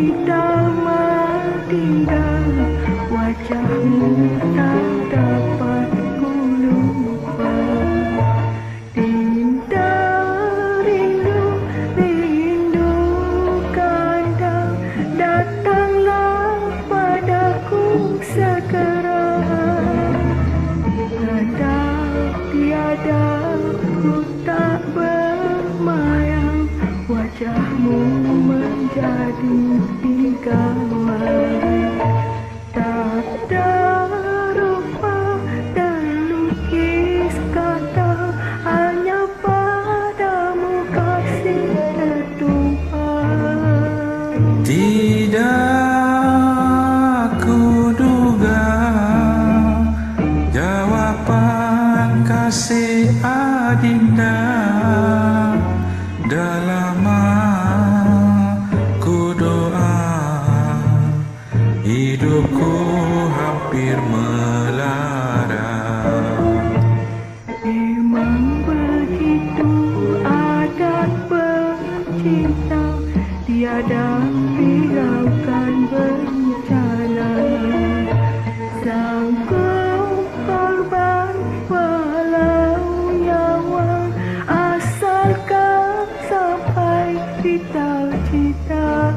tidak tinggal wajahmu tak dapat ku lupa Indah rindu rindukan kau datanglah padaku segera. Tetap tiada ku Tak bermain wajahmu menjadi pigawan tak ada dan lukis kata hanya padamu kasih Tuhan Tidak kuduga jawaban kasih adinda hidupku hampir melara. Memang begitu adat bercinta Tiada hiraukan bencana Sanggup korban walau nyawa Asalkan sampai cita-cita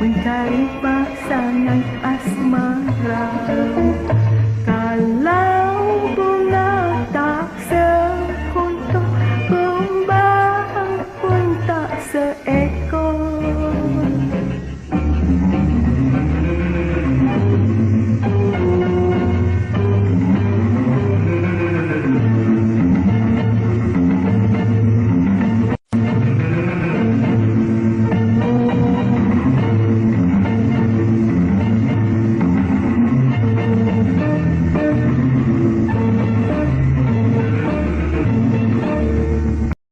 Mencari pasangan asmara. Kalau